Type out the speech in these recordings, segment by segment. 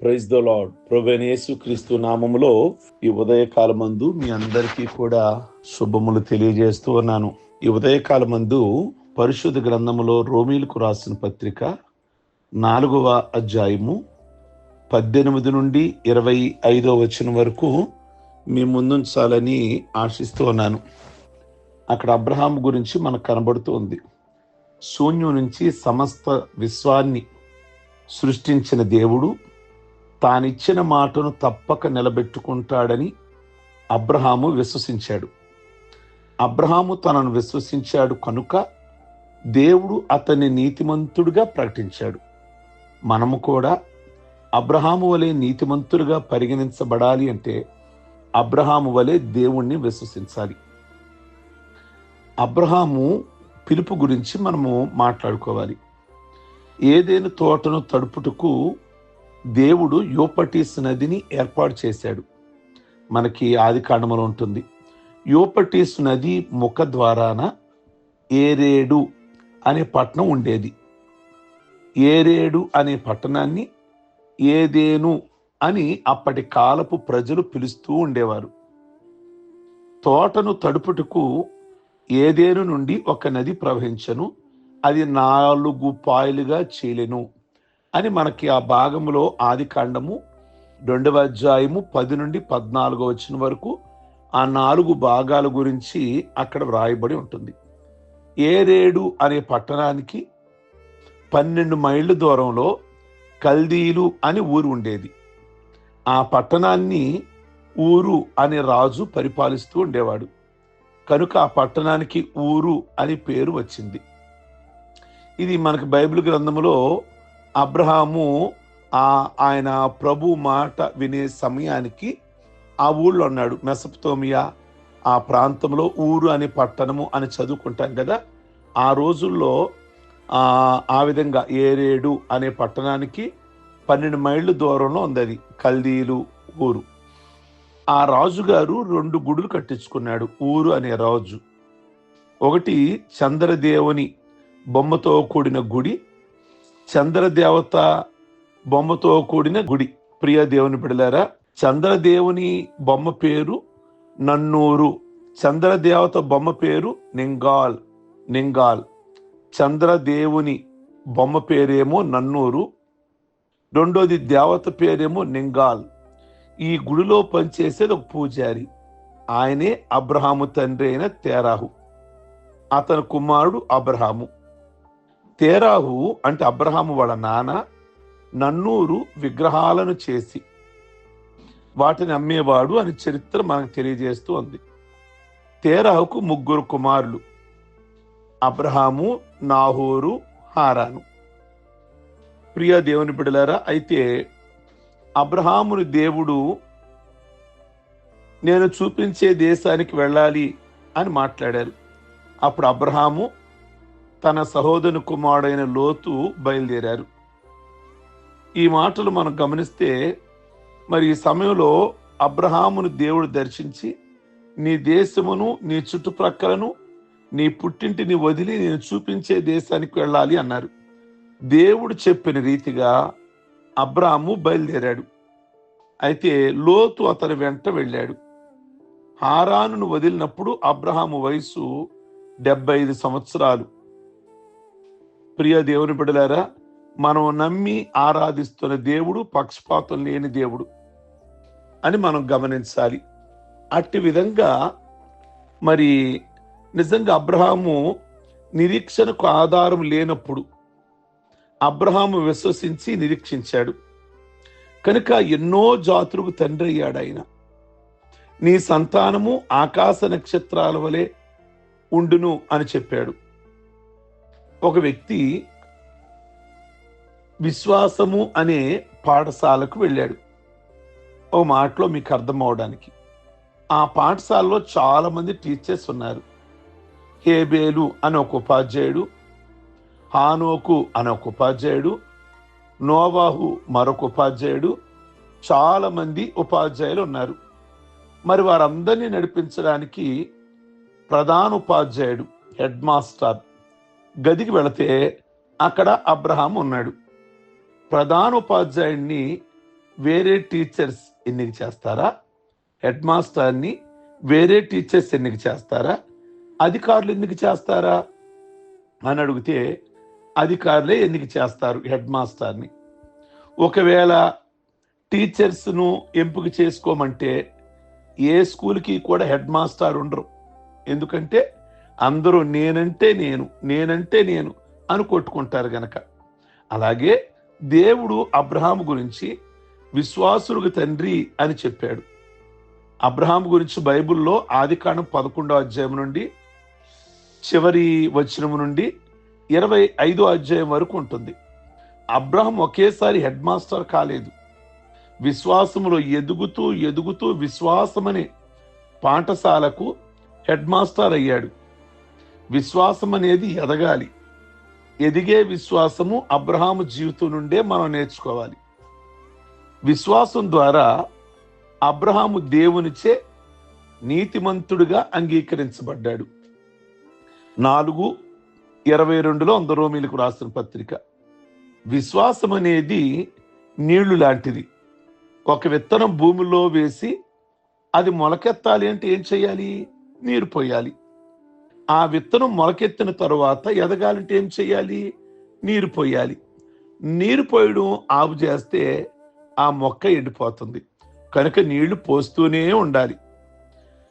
Praise the lord ప్రొవెనేసు క్రీస్తు నామములో ఈ ఉదయకాలమందు మీ అందరికీ కూడా శుభములు తెలియజేస్తూ ఉన్నాను. ఈ ఉదయకాలమందు పరిశుద్ధ గ్రంథములో రోమీలకు రాసిన పత్రిక నాలుగవ అధ్యాయము పద్దెనిమిది నుండి ఇరవై ఐదో వచ్చిన వరకు మీ ముందుంచాలని ఆశిస్తూ ఉన్నాను. అక్కడ అబ్రహాం గురించి మనకు కనబడుతూ ఉంది. శూన్యం నుంచి సమస్త విశ్వాన్ని సృష్టించిన దేవుడు తానిచ్చిన మాటను తప్పక నిలబెట్టుకుంటాడని అబ్రహాము విశ్వసించాడు. అబ్రహాము తనను విశ్వసించాడు కనుక దేవుడు అతన్ని నీతిమంతుడిగా ప్రకటించాడు. మనము కూడా అబ్రహాము వలె నీతిమంతుడిగా పరిగణించబడాలి అంటే అబ్రహాము వలె దేవుణ్ణి విశ్వసించాలి. అబ్రహాము పిలుపు గురించి మనము మాట్లాడుకోవాలి. ఏదైనా తోటను తడుపుటకు దేవుడు యూపటీస్ నదిని ఏర్పాటు చేశాడు. మనకి ఆది కాండములో ఉంటుంది. యూపటీస్ నది ముఖ ద్వారాన ఏరేడు అనే పట్టణం ఉండేది. ఏరేడు అనే పట్టణాన్ని ఏదేను అని అప్పటి కాలపు ప్రజలు పిలుస్తూ ఉండేవారు. తోటను తడుపుటకు ఏదేను నుండి ఒక నది ప్రవహించను. అది నాలుగు పాయలుగా చీలెను. అని మనకి ఆ భాగంలో ఆది కాండము రెండవ అధ్యాయము పది నుండి పద్నాలుగు వచ్చిన వరకు ఆ నాలుగు భాగాల గురించి అక్కడ వ్రాయబడి ఉంటుంది. ఏరేడు అనే పట్టణానికి పన్నెండు మైళ్ళ దూరంలో కల్దీలు అని ఊరు ఉండేది. ఆ పట్టణాన్ని ఊరు అనే రాజు పరిపాలిస్తూ ఉండేవాడు. కనుక ఆ పట్టణానికి ఊరు అని పేరు వచ్చింది. ఇది మనకు బైబిల్ గ్రంథంలో అబ్రహాము ఆ ఆయన ప్రభు మాట వినే సమయానికి ఆ ఊళ్ళో ఉన్నాడు మెసప్తోమియా ఆ ప్రాంతంలో ఊరు అనే పట్టణము అని చదువుకుంటాం కదా. ఆ రోజుల్లో ఆ ఆ విధంగా ఏరేడు అనే పట్టణానికి పన్నెండు మైళ్ళు దూరంలో ఉంది అది కల్దీలు ఊరు. ఆ రాజుగారు రెండు గుడులు కట్టించుకున్నాడు ఊరు అనే రాజు. ఒకటి చంద్రదేవుని బొమ్మతో కూడిన గుడి చంద్రదేవత బొమ్మతో కూడిన గుడి. ప్రియ దేవుని బిడలారా చంద్రదేవుని బొమ్మ పేరు నన్నూరు. చంద్రదేవత బొమ్మ పేరు నింగాల్. నింగాల్. చంద్రదేవుని బొమ్మ పేరేమో నన్నూరు. రెండోది దేవత పేరేమో నింగాల్. ఈ గుడిలో పనిచేసేది ఒక పూజారి. ఆయనే అబ్రహాము తండ్రి అయిన తేరాహు. అతని కుమారుడు అబ్రహాము. తేరాహు అంటే అబ్రహాము వాళ్ళ నాన్న నన్నూరు విగ్రహాలను చేసి వాటిని అమ్మేవాడు అని చరిత్ర మనకు తెలియజేస్తూ ఉంది. తేరాహుకు ముగ్గురు కుమారులు అబ్రహాము నాహోరు హారాను. ప్రియ దేవుని బిడలారా అయితే అబ్రహాముని దేవుడు నేను చూపించే దేశానికి వెళ్ళాలి అని మాట్లాడారు. అప్పుడు అబ్రహాము తన సహోదరు కుమారుడైన లోతు బయలుదేరారు. ఈ మాటలు మనం గమనిస్తే మరి ఈ సమయంలో అబ్రహామును దేవుడు దర్శించి నీ దేశమును నీ చుట్టుప్రక్కలను నీ పుట్టింటిని వదిలి నేను చూపించే దేశానికి వెళ్ళాలి అన్నారు. దేవుడు చెప్పిన రీతిగా అబ్రాము బయలుదేరాడు. అయితే లోతు అతని వెంట వెళ్ళాడు. హారానును వదిలినప్పుడు అబ్రహాము వయసు డెబ్బై ఐదు సంవత్సరాలు. ప్రియ దేవుని బిడలారా మనం నమ్మి ఆరాధిస్తున్న దేవుడు పక్షపాతం లేని దేవుడు అని మనం గమనించాలి. అట్టి విధంగా మరి నిజంగా అబ్రహాము నిరీక్షణకు ఆధారం లేనప్పుడు అబ్రహాము విశ్వసించి నిరీక్షించాడు. కనుక ఎన్నో జాతులకు తండ్రి అయ్యాడు ఆయన. నీ సంతానము ఆకాశ నక్షత్రాల వలె ఉండును అని చెప్పాడు. ఒక వ్యక్తి విశ్వాసము అనే పాఠశాలకు వెళ్ళాడు. ఓ మాటలో మీకు అర్థం అవడానికి. ఆ పాఠశాలలో చాలామంది టీచర్స్ ఉన్నారు. హేబేలు అని ఒక ఉపాధ్యాయుడు హానోకు అని ఒక ఉపాధ్యాయుడు నోవాహు మరొక ఉపాధ్యాయుడు చాలామంది ఉపాధ్యాయులు ఉన్నారు. మరి వారందరినీ నడిపించడానికి ప్రధాన ఉపాధ్యాయుడు హెడ్ మాస్టర్ గదికి వెళితే అక్కడ అబ్రహాం ఉన్నాడు. ప్రధానోపాధ్యాయుడిని వేరే టీచర్స్ ఎన్నిక చేస్తారా? హెడ్ మాస్టర్ని వేరే టీచర్స్ ఎన్నిక చేస్తారా? అధికారులు ఎందుకు చేస్తారా? అని అడిగితే అధికారులే ఎన్నిక చేస్తారు హెడ్ మాస్టర్ని. ఒకవేళ టీచర్స్ను ఎంపిక చేసుకోమంటే ఏ స్కూల్కి కూడా హెడ్ మాస్టర్ ఉండరు. ఎందుకంటే అందరూ నేనంటే నేను నేనంటే నేను అని కొట్టుకుంటారు గనక. అలాగే దేవుడు అబ్రహాం గురించి విశ్వాసులకు తండ్రి అని చెప్పాడు. అబ్రహాం గురించి బైబిల్లో ఆదికాండం పదకొండో అధ్యాయం నుండి చివరి వచనం నుండి ఇరవై ఐదో అధ్యాయం వరకు ఉంటుంది. అబ్రహం ఒకేసారి హెడ్ మాస్టర్ కాలేదు. విశ్వాసములో ఎదుగుతూ ఎదుగుతూ విశ్వాసమనే పాఠశాలకు హెడ్ మాస్టర్ అయ్యాడు. విశ్వాసం అనేది ఎదగాలి. ఎదిగే విశ్వాసము అబ్రహాము జీవితం నుండే మనం నేర్చుకోవాలి. విశ్వాసం ద్వారా అబ్రహాము దేవునిచే నీతిమంతుడిగా అంగీకరించబడ్డాడు. నాలుగు ఇరవై రెండులో అందరోమిలకు రాసిన పత్రిక. విశ్వాసం అనేది నీళ్ళు లాంటిది. ఒక విత్తనం భూమిలో వేసి అది మొలకెత్తాలి అంటే ఏం చేయాలి? నీరు పోయాలి. ఆ విత్తనం మొలకెత్తిన తరువాత ఎదగాలంటే ఏం చేయాలి? నీరు పోయాలి. నీరు పోయడం ఆపు చేస్తే ఆ మొక్క ఎండిపోతుంది. కనుక నీళ్ళు పోస్తూనే ఉండాలి.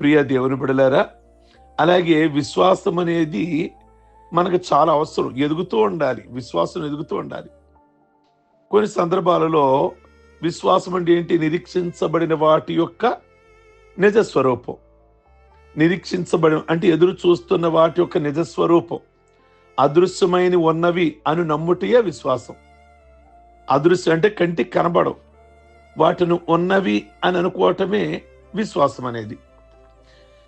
ప్రియ దేవుని బిడలారా అలాగే విశ్వాసం అనేది మనకు చాలా అవసరం. ఎదుగుతూ ఉండాలి. విశ్వాసం ఎదుగుతూ ఉండాలి. కొన్ని సందర్భాలలో విశ్వాసం అంటే ఏంటి? నిరీక్షించబడిన వాటి యొక్క నిజ స్వరూపం నిరీక్షించబడి అంటే ఎదురు చూస్తున్న వాటి యొక్క నిజ స్వరూపం అదృశ్యమైన ఉన్నవి అని నమ్ముటయే విశ్వాసం. అదృశ్యం అంటే కంటికి కనబడవు. వాటిని ఉన్నవి అని అనుకోవటమే విశ్వాసం అనేది.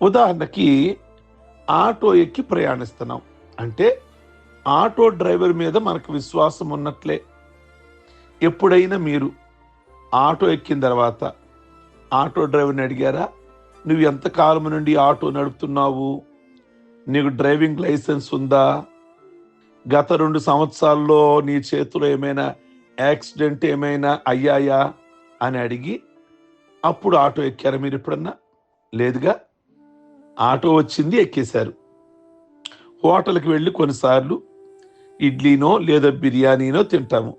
ఉదాహరణకి ఆటో ఎక్కి ప్రయాణిస్తున్నాం. అంటే ఆటో డ్రైవర్ మీద మనకు విశ్వాసం ఉన్నట్లే. ఎప్పుడైనా మీరు ఆటో ఎక్కిన తర్వాత ఆటో డ్రైవర్ని అడిగారా? నువ్వు ఎంత కాలం నుండి ఆటో నడుపుతున్నావు? నీకు డ్రైవింగ్ లైసెన్స్ ఉందా? గత రెండు సంవత్సరాల్లో నీ చేతిలో ఏమైనా యాక్సిడెంట్ ఏమైనా అయ్యాయా? అని అడిగి అప్పుడు ఆటో ఎక్కారా మీరు ఎప్పుడన్నా? లేదుగా? ఆటో వచ్చింది ఎక్కేశారు. హోటల్కి వెళ్ళి కొన్నిసార్లు ఇడ్లీనో లేదా బిర్యానీనో తింటాము.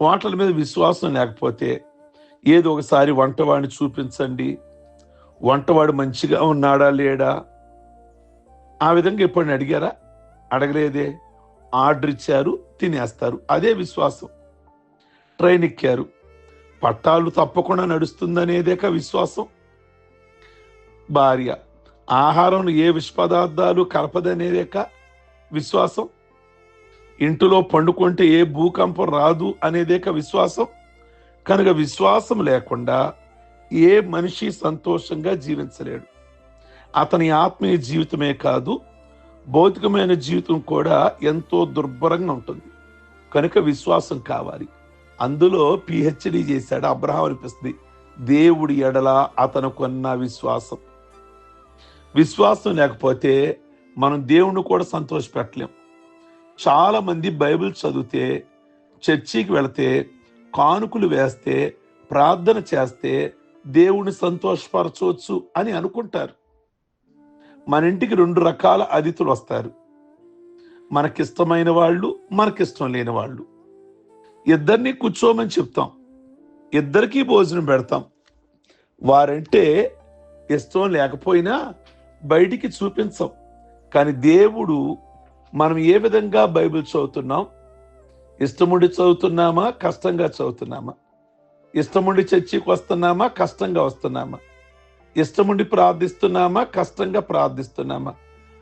హోటల్ మీద విశ్వాసం లేకపోతే ఏదో ఒకసారి వంటవాడిని చూపించండి వంటవాడు మంచిగా ఉన్నాడా లేడా? ఆ విధంగా ఎప్పుడైనా అడిగారా? అడగలేదే. ఆర్డర్ ఇచ్చారు తినేస్తారు. అదే విశ్వాసం. ట్రైన్ ఎక్కారు. పట్టాలు తప్పకుండా నడుస్తుందనేదేక విశ్వాసం? భార్య ఆహారంలో ఏ విష పదార్థాలు కలపదనేదేక విశ్వాసం? ఇంటిలో పండుకుంటే ఏ భూకంపం రాదు అనేదేక విశ్వాసం? కనుక విశ్వాసం లేకుండా ఏ మనిషి సంతోషంగా జీవించలేడు. అతని ఆత్మీయ జీవితమే కాదు భౌతికమైన జీవితం కూడా ఎంతో దుర్భరంగా ఉంటుంది. కనుక విశ్వాసం కావాలి. అందులో పిహెచ్డి చేశాడు అబ్రహం అనిపిస్తుంది. దేవుడి ఎడల అతనుకున్న విశ్వాసం. విశ్వాసం లేకపోతే మనం దేవుణ్ణి కూడా సంతోషపెట్టలేం. చాలామంది బైబిల్ చదివితే చర్చికి వెళితే కానుకలు వేస్తే ప్రార్థన చేస్తే దేవుణ్ణి సంతోషపరచవచ్చు అని అనుకుంటారు. మన ఇంటికి రెండు రకాల అతిథులు వస్తారు. మనకిష్టమైన వాళ్ళు మనకిష్టం లేని వాళ్ళు. ఇద్దరిని కూర్చోమని చెప్తాం. ఇద్దరికీ భోజనం పెడతాం. వారంటే ఇష్టం లేకపోయినా బయటికి చూపించం. కానీ దేవుడు మనం ఏ విధంగా బైబిల్ చదువుతున్నాం? ఇష్టముండి చదువుతున్నామా? కష్టంగా చదువుతున్నామా? ఇష్టముండి చర్చికి వస్తున్నామా? కష్టంగా వస్తున్నామా? ఇష్టముండి ప్రార్థిస్తున్నామా? కష్టంగా ప్రార్థిస్తున్నామా?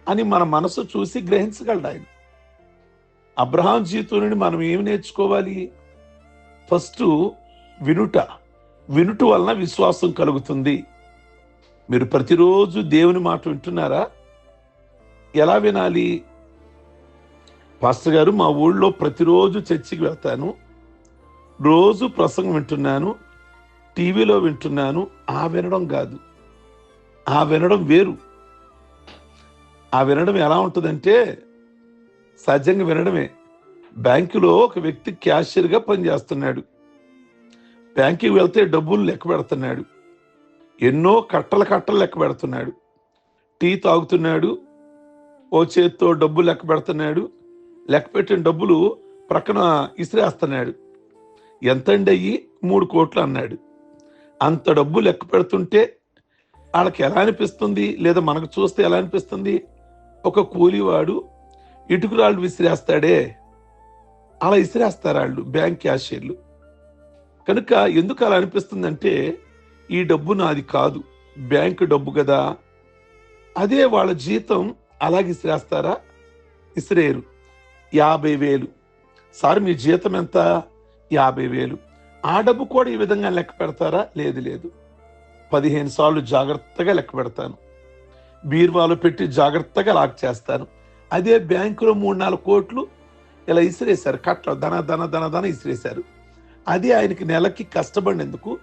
అని మన మనసు చూసి గ్రహించగలడు ఆయన. అబ్రహాం జీవితం నుండి మనం ఏమి నేర్చుకోవాలి? ఫస్ట్ వినుట. వినుట వలన విశ్వాసం కలుగుతుంది. మీరు ప్రతిరోజు దేవుని మాట వింటున్నారా? ఎలా వినాలి? పాస్టర్ గారు మా ఊళ్ళో ప్రతిరోజు చర్చికి వెళ్తాను. రోజు ప్రసంగం వింటున్నాను టీవీలో వింటున్నాను ఆ వినడం కాదు. ఆ వినడం వేరు. ఆ వినడం ఎలా ఉంటుందంటే సహజంగా వినడమే. బ్యాంకులో ఒక వ్యక్తి క్యాషియర్గా పనిచేస్తున్నాడు. బ్యాంకుకి వెళ్తే డబ్బులు లెక్క పెడుతున్నాడు. ఎన్నో కట్టల కట్టలు లెక్క పెడుతున్నాడు. టీ తాగుతున్నాడు ఓ చేత్తో డబ్బులు లెక్క పెడుతున్నాడు. లెక్క పెట్టిన డబ్బులు ప్రక్కన ఇసిరేస్తున్నాడు. ఎంతండి అయ్యి మూడు కోట్లు అన్నాడు. అంత డబ్బు లెక్క పెడుతుంటే వాళ్ళకి ఎలా అనిపిస్తుంది? లేదా మనకు చూస్తే ఎలా అనిపిస్తుంది? ఒక కూలివాడు ఇటుకురాళ్ళు విసిరేస్తాడే. అలా విసిరేస్తారు వాళ్ళు బ్యాంక్ క్యాషియర్లు. కనుక ఎందుకు అలా అనిపిస్తుందంటే ఈ డబ్బు నాది కాదు. బ్యాంకు డబ్బు కదా. అదే వాళ్ళ జీతం అలాగే ఇసిరేస్తారా ఇసిరేరు యాభై వేలు. సార్ మీ జీతం ఎంత? యాభై వేలు ఆ డబ్బు కూడా ఈ విధంగా లెక్క పెడతారా? లేదు లేదు. పదిహేను సార్లు జాగ్రత్తగా లెక్క పెడతాను. బీర్వాలో పెట్టి జాగ్రత్తగా లాక్ చేస్తాను. అదే బ్యాంకులో మూడు నాలుగు కోట్లు ఇలా ఇసిరేశారు. కట్ల ధన ధన ధన ధన ఇసిరేశారు. అది ఆయనకి నెలకి కష్టపడినందుకు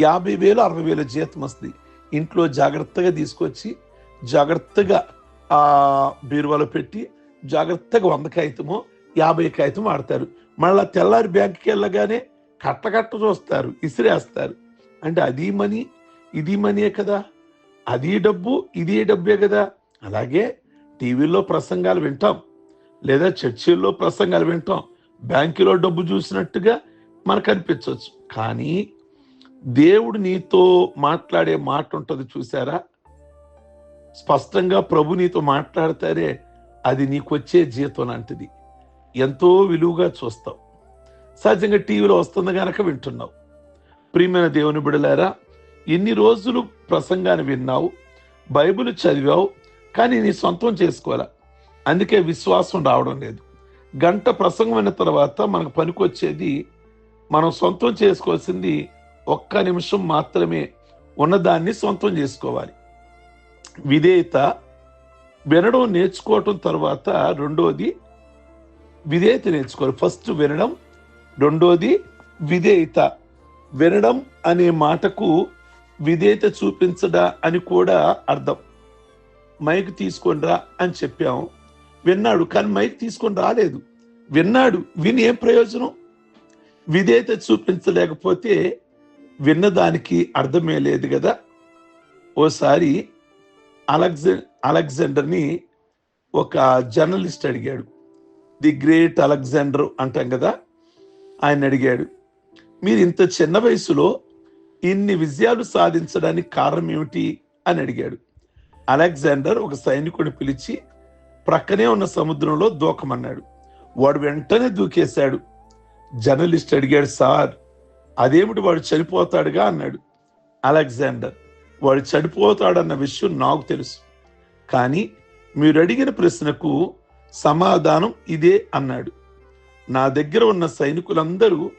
యాభై వేలు అరవై వేలు జీతం వస్తుంది. ఇంట్లో జాగ్రత్తగా తీసుకొచ్చి జాగ్రత్తగా ఆ బీరువాలో పెట్టి జాగ్రత్తగా వంద కాగితమో యాభై కాగితం ఆడతారు మళ్ళా తెల్లారి బ్యాంకుకి వెళ్ళగానే కట్ట కట్ట చూస్తారు ఇసిరేస్తారు. అంటే అది మనీ ఇది మనీయే కదా. అది డబ్బు ఇది డబ్బే కదా. అలాగే టీవీలో ప్రసంగాలు వింటాం. లేదా చర్చిల్లో ప్రసంగాలు వింటాం. బ్యాంకులో డబ్బు చూసినట్టుగా మనకు అనిపించవచ్చు. కానీ దేవుడు నీతో మాట్లాడే మాట ఉంటుంది చూసారా? స్పష్టంగా ప్రభు నీతో మాట్లాడతారే అది నీకు వచ్చే జీతం లాంటిది. ఎంతో విలువగా చూస్తావు. సహజంగా టీవీలో వస్తుంది కనుక వింటున్నావు. ప్రియమైన దేవుని బిడలారా ఎన్ని రోజులు ప్రసంగాన్ని విన్నావు బైబిల్ చదివావు కానీ నీ సొంతం చేసుకోవాలా? అందుకే విశ్వాసం రావడం లేదు. గంట ప్రసంగం అయిన తర్వాత మనకు పనికొచ్చేది మనం సొంతం చేసుకోవాల్సింది ఒక్క నిమిషం మాత్రమే ఉన్నదాన్ని సొంతం చేసుకోవాలి. విధేయత వినడం నేర్చుకోవటం తర్వాత రెండోది విధేయత నేర్చుకోవాలి ఫస్ట్ వినడం రెండోది విధేయత. వినడం అనే మాటకు విధేయత చూపించడా అని కూడా అర్థం. మైక్ తీసుకొనిరా అని చెప్పాము. విన్నాడు కానీ మైక్ తీసుకొని రాలేదు. విన్నాడు విని ఏం ప్రయోజనం? విధేయత చూపించలేకపోతే విన్నదానికి అర్థమే లేదు కదా. ఓసారి అలెగ్జ అలెగ్జాండర్ని ఒక జర్నలిస్ట్ అడిగాడు. ది గ్రేట్ అలెగ్జాండర్ అంటాం కదా ఆయన అడిగాడు మీరు ఇంత చిన్న వయసులో ఇన్ని విజయాలు సాధించడానికి కారణం ఏమిటి అని అడిగాడు. అలెగ్జాండర్ ఒక సైనికుడు పిలిచి ప్రక్కనే ఉన్న సముద్రంలో దూకమన్నాడు. వాడు వెంటనే దూకేశాడు. జర్నలిస్ట్ అడిగాడు సార్ అదేమిటి వాడు చనిపోతాడుగా? అన్నాడు. అలెగ్జాండర్ వాడు చనిపోతాడన్న విషయం నాకు తెలుసు. కానీ మీరు అడిగిన ప్రశ్నకు సమాధానం ఇదే అన్నాడు. నా దగ్గర ఉన్న సైనికులందరూ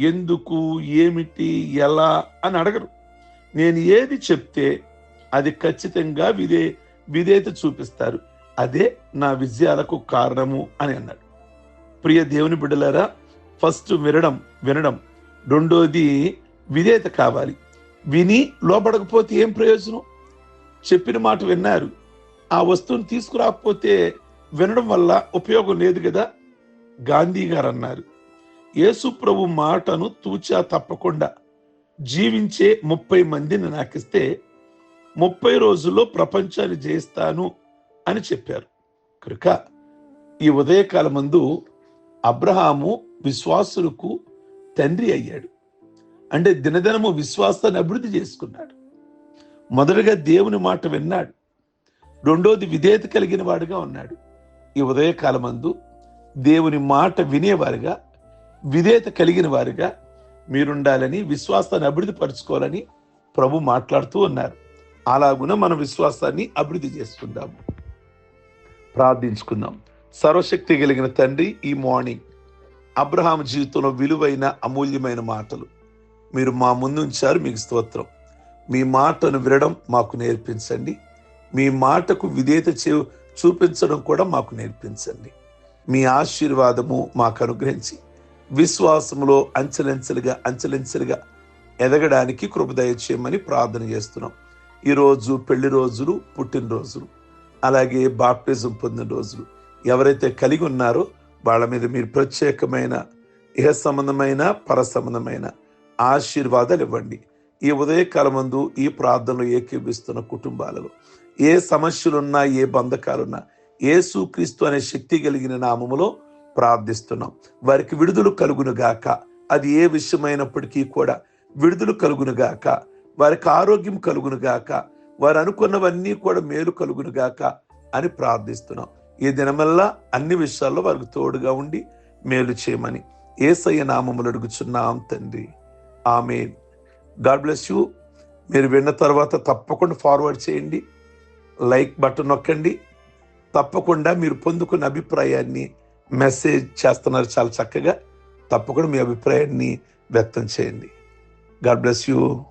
ఎందుకు ఏమిటి ఎలా అని అడగరు. నేను ఏది చెప్తే అది ఖచ్చితంగా విధే విధేయత చూపిస్తారు. అదే నా విజయాలకు కారణము అని అన్నాడు. ప్రియ దేవుని బిడ్డలారా ఫస్ట్ వినడం వినడం. రెండోది విధేయత కావాలి. విని లోపడకపోతే ఏం ప్రయోజనం? చెప్పిన మాట విన్నారు. ఆ వస్తువుని తీసుకురాకపోతే వినడం వల్ల ఉపయోగం లేదు కదా? గాంధీ గారు అన్నారు యేసు ప్రభు మాటను తూచా తప్పకుండా జీవించే ముప్పై మందిని నాకిస్తే ముప్పై రోజుల్లో ప్రపంచాన్ని జయిస్తాను అని చెప్పారు. కనుక ఈ ఉదయకాల మందు అబ్రహాము విశ్వాసులకు తండ్రి అయ్యాడు. అంటే దినదినము విశ్వాసాన్ని అభివృద్ధి చేసుకున్నాడు. మొదటగా దేవుని మాట విన్నాడు. రెండోది విధేయత కలిగిన వాడుగా ఉన్నాడు. ఈ ఉదయకాలమందు దేవుని మాట వినేవారుగా విధేయత కలిగిన వారుగా మీరుండాలని విశ్వాసాన్ని అభివృద్ధి పరచుకోవాలని ప్రభు మాట్లాడుతూ ఉన్నారు. అలాగున మన విశ్వాసాన్ని అభివృద్ధి చేసుకుందాము ప్రార్థించుకుందాం. సర్వశక్తి కలిగిన తండ్రి ఈ మార్నింగ్ అబ్రహాం జీవితంలో విలువైన అమూల్యమైన మాటలు. మీరు మా ముందుంచారు మీకు స్తోత్రం. మీ మాటను వినడం మాకు నేర్పించండి. మీ మాటకు విధేయత చే చూపించడం కూడా మాకు నేర్పించండి. మీ ఆశీర్వాదము మాకు అనుగ్రహించి విశ్వాసములో అంచెలంచెలుగా అంచెలంచెలుగా ఎదగడానికి కృపదయ చేయమని ప్రార్థన చేస్తున్నాం. ఈరోజు పెళ్ళి రోజులు పుట్టినరోజులు అలాగే బాప్టిజం పొందిన రోజులు. ఎవరైతే కలిగి ఉన్నారో వాళ్ళ మీద మీరు ప్రత్యేకమైన ఇహ సంబంధమైన పర సంబంధమైన ఆశీర్వాదాలు ఇవ్వండి. ఈ ఉదయకాలమందు ఈ ప్రార్థనలు ఏకీభిస్తున్న కుటుంబాలలో ఏ సమస్యలున్నా ఏ బంధకాలున్నా ఏసుక్రీస్తు అనే శక్తి కలిగిన నామములో ప్రార్థిస్తున్నాం. వారికి విడుదల కలుగునుగాక అది ఏ విషయమైనప్పటికీ కూడా విడుదల కలుగునుగాక వారికి ఆరోగ్యం కలుగునుగాక వారు అనుకున్నవన్నీ కూడా మేలు కలుగునుగాక అని ప్రార్థిస్తున్నాం. ఈ దినమల్లా అన్ని విషయాల్లో వారికి తోడుగా ఉండి మేలు చేయమని ఏసయ్య నామములు అడుగుచున్నాం తండ్రి. ఆమె గాడ్ బ్లెస్ యూ. మీరు విన్న తర్వాత తప్పకుండా ఫార్వర్డ్ చేయండి. లైక్ బటన్ నొక్కండి. తప్పకుండా మీరు పొందుకున్న అభిప్రాయాన్ని మెసేజ్ చేస్తున్నారు చాలా చక్కగా. తప్పకుండా మీ అభిప్రాయాన్ని వ్యక్తం చేయండి. God bless you.